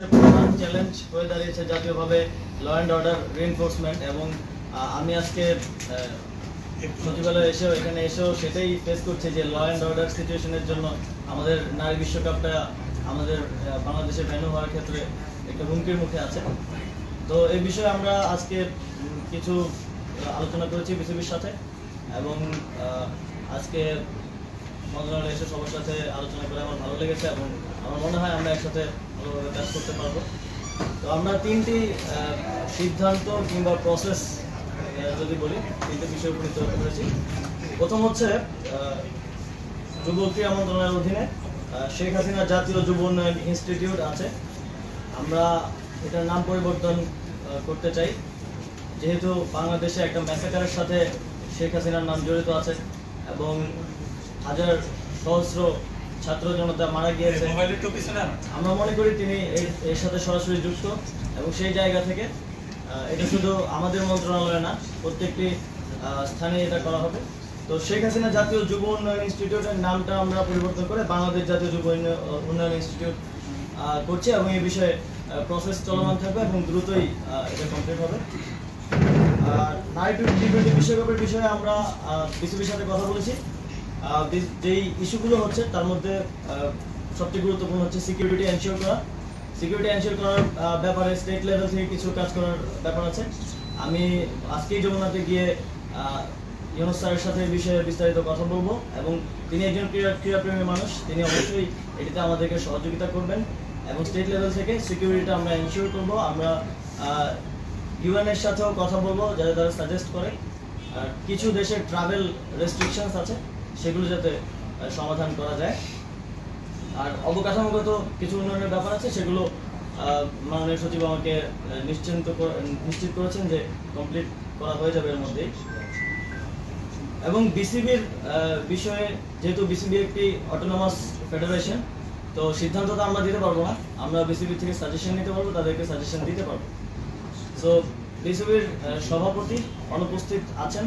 প্রধান চ্যালেঞ্জ হয়ে দাঁড়িয়েছে জাতীয়ভাবে ল অ্যান্ড অর্ডার রিএনফোর্সমেন্ট এবং আমি আজকে সচিবালয়ে এসেও এখানে এসেও সেটাই ফেস করছি যে ল অ্যান্ড অর্ডার সিচুয়েশনের জন্য আমাদের নারী বিশ্বকাপটা আমাদের আহ, বাংলাদেশে ভেন্যু হওয়ার ক্ষেত্রে একটা হুমকির মুখে আছে। তো এই বিষয়ে আমরা আজকে কিছু আলোচনা করেছি বিসিবির সাথে এবং আজকে মন্ত্রণালয়ে এসে সবার সাথে আলোচনা করে আমার ভালো লেগেছে এবং আমার মনে হয় আমরা একসাথে ভালোভাবে কাজ করতে পারব। তো আমরা তিনটি সিদ্ধান্ত কিংবা প্রসেস যদি বলি, তিনটি বিষয় উপনীত পেরেছি প্রথম হচ্ছে যুব ক্রীড়া মন্ত্রণালয়ের অধীনে শেখ হাসিনা জাতীয় যুব উন্নয়ন ইনস্টিটিউট আছে। আমরা এটার নাম পরিবর্তন করতে চাই। যেহেতু বাংলাদেশে একটা ম্যাসাকারের সাথে শেখ হাসিনার নাম জড়িত আছে এবং হাজার সহস্র ছাত্র জনতা মারা গিয়েছে। আমরা মনে করি তিনি এর- সাথে সরাসরি যুক্ত এবং সেই জায়গা থেকে এটা শুধু আমাদের মন্ত্রণালয়ে না প্রত্যেকটি স্থানে এটা করা হবে। তো শেখ হাসিনা জাতীয় যুব উন্নয়ন ইনস্টিটিউটের নামটা আমরা পরিবর্তন করে বাংলাদেশ জাতীয় যুব উন্নয়- উন্নয়ন ইনস্টিটিউট করছি এবং এই বিষয়ে প্রসেস চলমান থাকবে এবং দ্রুতই এটা কমপ্লিট হবে। আর নাইট টি টোয়েন্টি বিশ্বকাপের বিষয়ে আমরা বিসিবির সাথে কথা বলেছি। যেই ইস্যুগুলো হচ্ছে, তার মধ্যে সবচেয়ে গুরুত্বপূর্ণ হচ্ছে সিকিউরিটি এনশিওর করা। সিকিউরিটি এনশিওর করার ব্যাপারে স্টেট লেভেল থেকে কিছু কাজ করার ব্যাপার আছে। আমি আজকেই যমুনাতে গিয়ে ইউনুস স্যারের সাথে এই বিষয়ে বিস্তারিত কথা বলব এবং তিনি একজন ক্রীড়া ক্রীড়াপ্রেমী মানুষ, তিনি অবশ্যই এটিতে আমাদেরকে সহযোগিতা করবেন এবং স্টেট লেভেল থেকে সিকিউরিটিটা আমরা এনশিওর করব। আমরা ইউএন এর সাথেও কথা বলব, যাতে তারা সাজেস্ট করে। কিছু দেশের ট্রাভেল রেস্ট্রিকশনস আছে সেগুলো যাতে সমাধান করা যায়। আর অবকাঠামোগত কিছু উন্নয়নের ব্যাপার আছে, সেগুলো মাননীয় সচিব আমাকে নিশ্চিন্ত নিশ্চিত করেছেন যে কমপ্লিট করা হয়ে যাবে এর মধ্যেই। এবং বিসিবির বিষয়ে যেহেতু বিসিবি একটি অটোনমাস ফেডারেশন তো সিদ্ধান্ত তো আমরা দিতে পারব না। আমরা বিসিবি থেকে সাজেশন নিতে পারব, তাদেরকে সাজেশন দিতে পারব। সো বিসিবির সভাপতি অনুপস্থিত আছেন।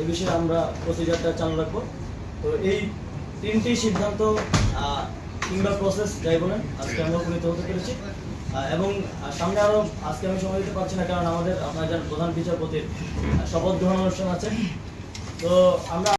এই বিষয়ে আমরা প্রসিজারটা চালু রাখব। তো এই তিনটি সিদ্ধান্ত কিংবা প্রসেস যাই বলেন আজকে আমরা উপনীত হতে পেরেছি। এবং সামনে আরও আজকে আমি সময় দিতে পারছি না, কারণ আমাদের আপনার যার প্রধান বিচারপতির শপথ গ্রহণ অনুষ্ঠান আছে। তো আমরা